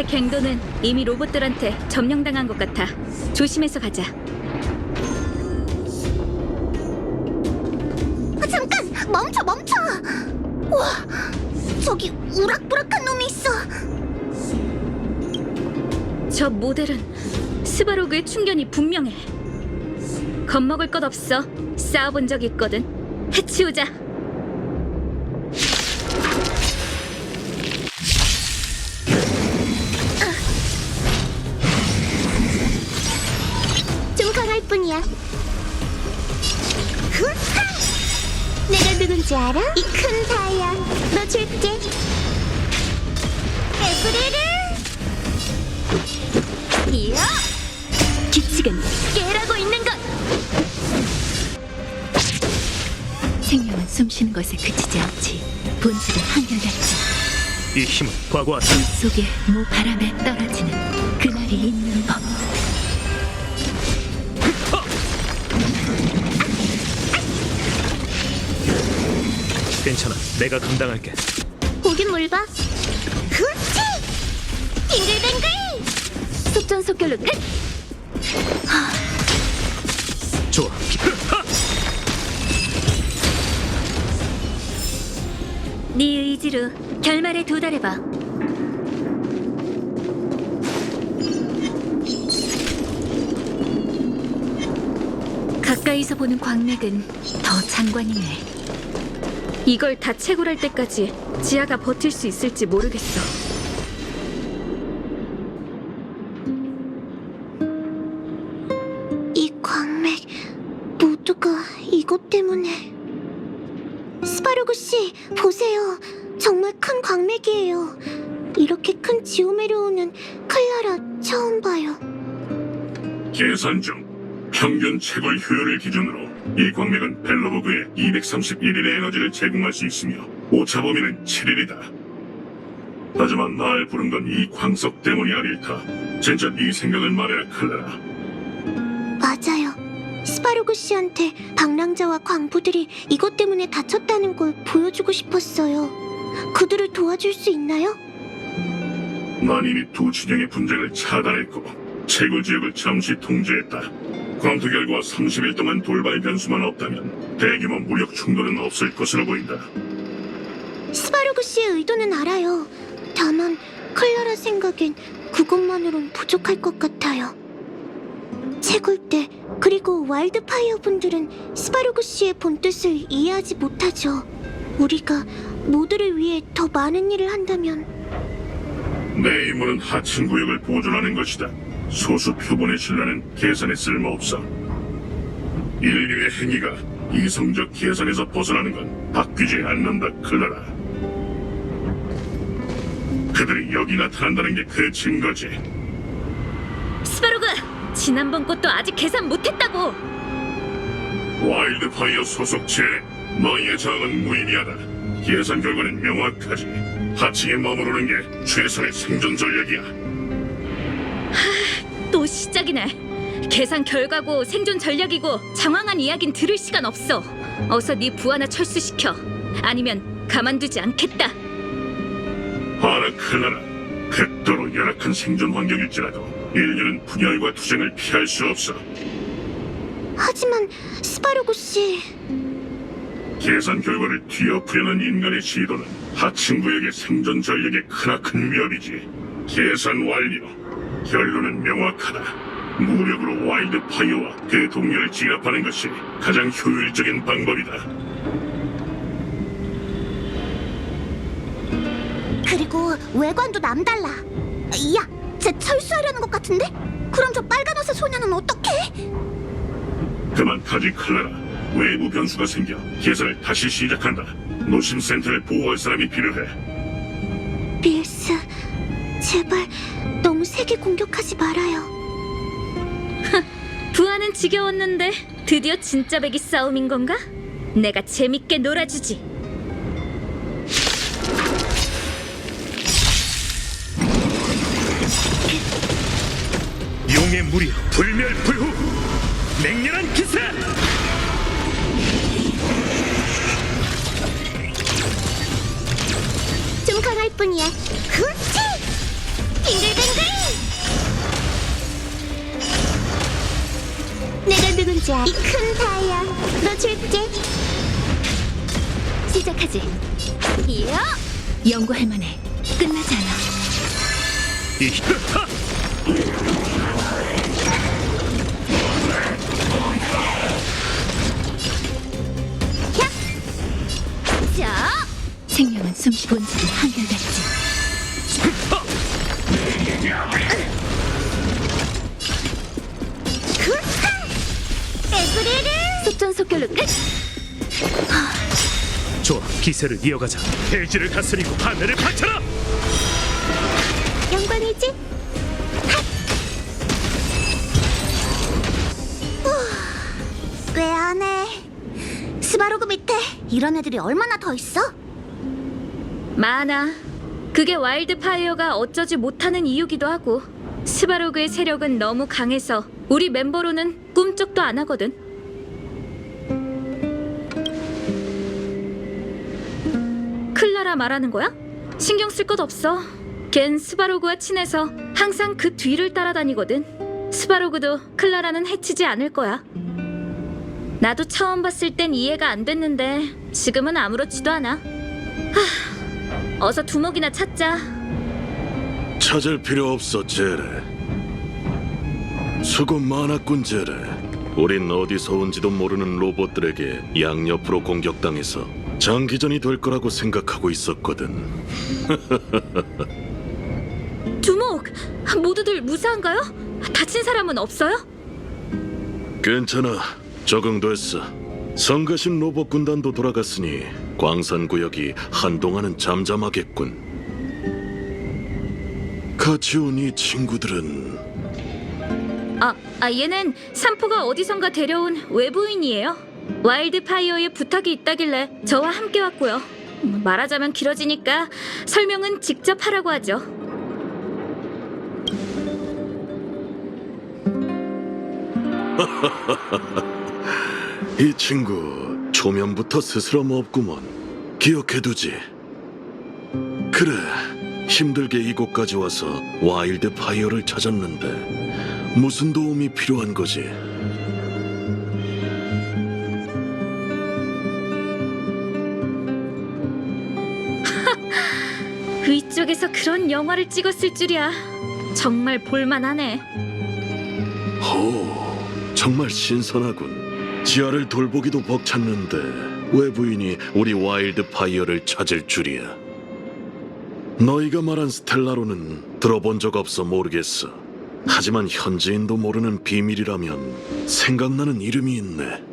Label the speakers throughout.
Speaker 1: 앞에 갱도는 이미 로봇들한테 점령당한 것 같아. 조심해서 가자.
Speaker 2: 아, 잠깐 멈춰 멈춰 와 저기 우락부락한 놈이 있어
Speaker 1: 저 모델은 스바로그의 충견이 분명해. 겁먹을 것 없어. 싸워본 적 있거든. 해치우자.
Speaker 2: 알아? 이 큰 다이아 너 줄게 에브리ル이야
Speaker 1: 규칙은
Speaker 2: 깨라고 있는 것
Speaker 1: 생명은 숨쉬는 것에 그치지 않지. 본질은 한결같지.
Speaker 3: 이 힘은 과거와
Speaker 1: 그 속에 모 바람에 떨어지는 그날이 있는 법.
Speaker 3: 괜찮아. 내가 감당할게.
Speaker 2: 보긴 뭘 봐? 흐치! 빙글빙글!
Speaker 1: 속전속결로 끝.
Speaker 3: 좋아. 하!
Speaker 1: 네 의지로 결말에 도달해봐. 가까이서 보는 광맥은 더 장관이네. 이걸 다 채굴할 때까지 지하가 버틸 수 있을지 모르겠어.
Speaker 2: 이 광맥 모두가 이것 때문에. 스파르구 씨 보세요. 정말 큰 광맥이에요. 이렇게 큰 지오메르오는 클라라 처음 봐요.
Speaker 4: 계산 중. 평균 채굴 효율을 기준으로 이 광맥은 벨로버그에 231일의 에너지를 제공할 수 있으며 오차 범위는 7일이다. 하지만 날 부른 건 이 광석 때문이 아닐까. 진짜 네 생각을 말해라, 클라라.
Speaker 2: 맞아요 스파르구 씨한테 방랑자와 광부들이 이것 때문에 다쳤다는 걸 보여주고 싶었어요 그들을 도와줄 수 있나요?
Speaker 4: 난 이미 두 진영의 분쟁을 차단했고 채굴 지역을 잠시 통제했다. 검토 결과 30일 동안 돌발 변수만 없다면 대규모 무력 충돌은 없을 것으로 보인다.
Speaker 2: 스바르그 씨의 의도는 알아요. 다만 클라라 생각엔 그것만으론 부족할 것 같아요. 채굴대 그리고 와일드파이어 분들은 스바르그 씨의 본뜻을 이해하지 못하죠. 우리가 모두를 위해 더 많은 일을 한다면
Speaker 4: 내 임무는 하층 구역을 보존하는 것이다. 소수 표본의 신뢰는 계산에 쓸모없어. 인류의 행위가 이성적 계산에서 벗어나는 건 바뀌지 않는다, 클라라. 그들이 여기 나타난다는 게 그 증거지.
Speaker 1: 스바로그! 지난번 것도 아직 계산 못했다고!
Speaker 4: 와일드파이어 소속체 너희의 저항은 무의미하다. 계산 결과는 명확하지. 하층에 머무르는 게 최선의 생존 전략이야.
Speaker 1: 또 시작이네. 계산 결과고 생존 전략이고 장황한 이야긴 들을 시간 없어. 어서 네 부하나 철수시켜. 아니면 가만두지 않겠다.
Speaker 4: 봐라 클라라 극도로 열악한 생존 환경일지라도 인류는 분열과 투쟁을 피할 수 없어
Speaker 2: 하지만 스바르그 씨
Speaker 4: 계산 결과를 뒤엎으려는 인간의 시도는 하층 구역의 생존 전략의 크나큰 위협이지 계산 완료 결론은 명확하다 무력으로 와일드 파이어와 그 동료를 진압하는 것이 가장 효율적인 방법이다
Speaker 2: 그리고 외관도 남달라. 야, 쟤 철수하려는 것 같은데? 그럼 저 빨간 옷의 소녀는 어떡해?
Speaker 4: 그만 가지 클라라 외부 변수가 생겨 계산을 다시 시작한다 노심 센터를 보호할 사람이 필요해
Speaker 2: 빌스, 제발 세게 공격하지 말아요.
Speaker 1: 부하는 지겨웠는데 드디어 진짜 배기 싸움인 건가? 내가 재밌게 놀아주지.
Speaker 3: 용의 무리 불멸불후 맹렬한 기세.
Speaker 2: 좀 강할 뿐이야. 그치? 빙글빙글! 내가 누군지 알아? 이큰 다이아 너 줄게
Speaker 1: 시작하지. 이야! 연구할 만해. 끝나지 않아.
Speaker 5: 이히타
Speaker 1: 자! 생명은 숨쉬 본질이 한결같지. 속전속결로 끝!
Speaker 5: 좋아 기세를 이어가자 대지를 다스리고 하늘을 바쳐라
Speaker 2: 영광이지? 꽤 하네 스바로그 밑에 이런 애들이 얼마나 더 있어?
Speaker 1: 많아. 그게 와일드파이어가 어쩌지 못하는 이유기도 하고 스바로그의 세력은 너무 강해서 우리 멤버로는 꿈쩍도 안 하거든. 클라라 말하는 거야? 신경 쓸 것 없어. 걘 스바로그와 친해서 항상 그 뒤를 따라다니거든. 스바로그도 클라라는 해치지 않을 거야. 나도 처음 봤을 땐 이해가 안 됐는데 지금은 아무렇지도 않아. 어서 두목이나 찾자.
Speaker 6: 찾을 필요 없어, 제레. 수고 많았군, 제레. 우린 어디서 온지도 모르는 로봇들에게 양옆으로 공격당해서 장기전이 될 거라고 생각하고 있었거든.
Speaker 1: 두목, 모두들 무사한가요? 다친 사람은 없어요?
Speaker 6: 괜찮아, 적응됐어. 성가신 로봇 군단도 돌아갔으니 광산 구역이 한동안은 잠잠하겠군. 같이 온 이 친구들은
Speaker 1: 아, 아 얘는 삼포가 어디선가 데려온 외부인이에요. 와일드파이어에 부탁이 있다길래 저와 함께 왔고요. 음, 말하자면 길어지니까 설명은 직접 하라고 하죠.
Speaker 6: 이 친구 초면부터 스스럼 없구먼 기억해두지 그래 힘들게 이곳까지 와서 와일드 파이어를 찾았는데 무슨 도움이 필요한 거지
Speaker 1: 위쪽에서 그런 영화를 찍었을 줄이야. 정말 볼만하네.
Speaker 6: 호 정말 신선하군. 지하를 돌보기도 벅찼는데 외부인이 우리 와일드 파이어를 찾을 줄이야? 너희가 말한 스텔라로는 들어본 적 없어 모르겠어. 하지만 현지인도 모르는 비밀이라면 생각나는 이름이 있네.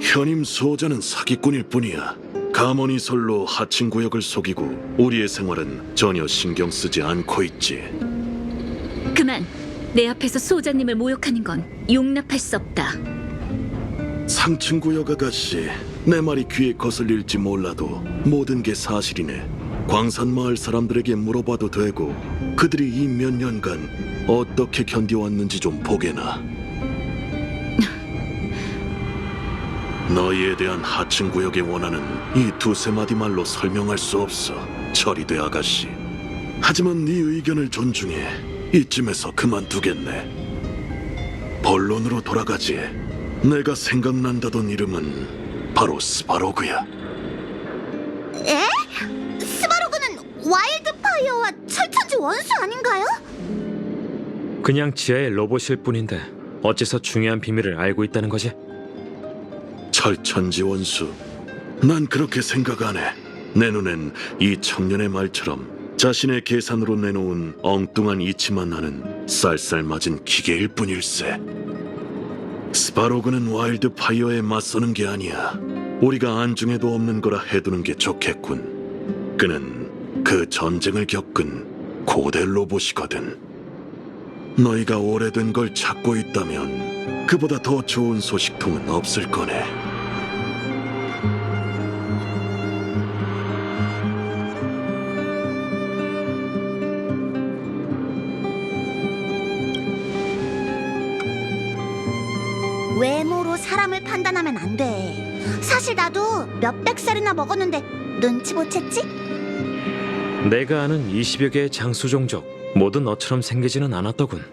Speaker 6: 현임 수호자는 사기꾼일 뿐이야 가문이 설로 하층 구역을 속이고 우리의 생활은 전혀 신경 쓰지 않고 있지
Speaker 1: 그만. 내 앞에서 소자님을 모욕하는 건 용납할 수 없다.
Speaker 6: 상층 구역 아가씨, 내 말이 귀에 거슬릴지 몰라도 모든 게 사실이네. 광산 마을 사람들에게 물어봐도 되고 그들이 이 몇 년간 어떻게 견뎌왔는지 좀 보게나. 너희에 대한 하층 구역의 원한은 이 두세 마디 말로 설명할 수 없어. 처리돼 아가씨. 하지만 네 의견을 존중해. 이쯤에서 그만두겠네. 본론으로 돌아가지. 내가 생각난다던 이름은 바로 스바로그야.
Speaker 2: 에? 스바로그는 와일드파이어와 철천지 원수 아닌가요?
Speaker 3: 그냥 지하의 로봇일 뿐인데 어째서 중요한 비밀을 알고 있다는 거지?
Speaker 6: 철천지 원수. 난 그렇게 생각 안 해. 내 눈엔 이 청년의 말처럼 자신의 계산으로 내놓은 엉뚱한 이치만 나는 쌀쌀맞은 기계일 뿐일세. 스바로그는 와일드 파이어에 맞서는 게 아니야. 우리가 안중에도 없는 거라 해두는 게 좋겠군. 그는 그 전쟁을 겪은 고대 로봇이거든. 너희가 오래된 걸 찾고 있다면 그보다 더 좋은 소식통은 없을 거네.
Speaker 2: 외모로 사람을 판단하면 안 돼. 사실 나도 몇백 살이나 먹었는데 눈치 못 챘지?
Speaker 3: 내가 아는 20여 개의 장수 종족 모두 너처럼 생기지는 않았더군.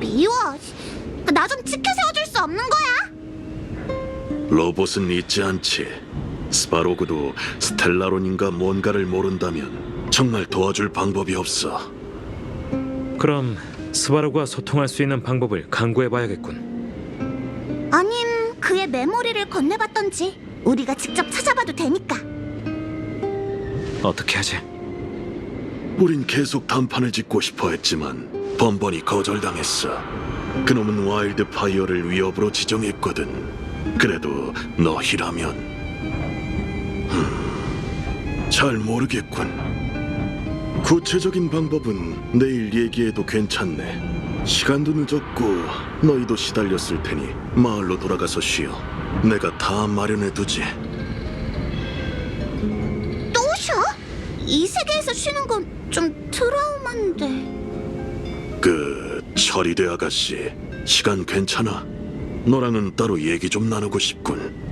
Speaker 5: 미워. 나 좀 지켜 세워줄 수 없는 거야?
Speaker 6: 로봇은 잊지 않지. 스파로그도 스텔라론인가 뭔가를 모른다면 정말 도와줄 방법이 없어.
Speaker 3: 그럼 스바루가 소통할 수 있는 방법을 강구해봐야겠군.
Speaker 5: 아님 그의 메모리를 건네봤던지 우리가 직접 찾아봐도 되니까.
Speaker 3: 어떻게 하지?
Speaker 6: 우린 계속 단판을 짓고 싶어 했지만 번번이 거절당했어. 그놈은 와일드 파이어를 위협으로 지정했거든. 그래도 너희라면 흠, 잘 모르겠군. 구체적인 방법은 내일 얘기해도 괜찮네. 시간도 늦었고 너희도 시달렸을 테니 마을로 돌아가서 쉬어. 내가 다 마련해 두지.
Speaker 5: 또 쉬어? 이 세계에서 쉬는 건 좀 트라우마인데.
Speaker 6: 그 처리대 아가씨 시간 괜찮아? 너랑은 따로 얘기 좀 나누고 싶군.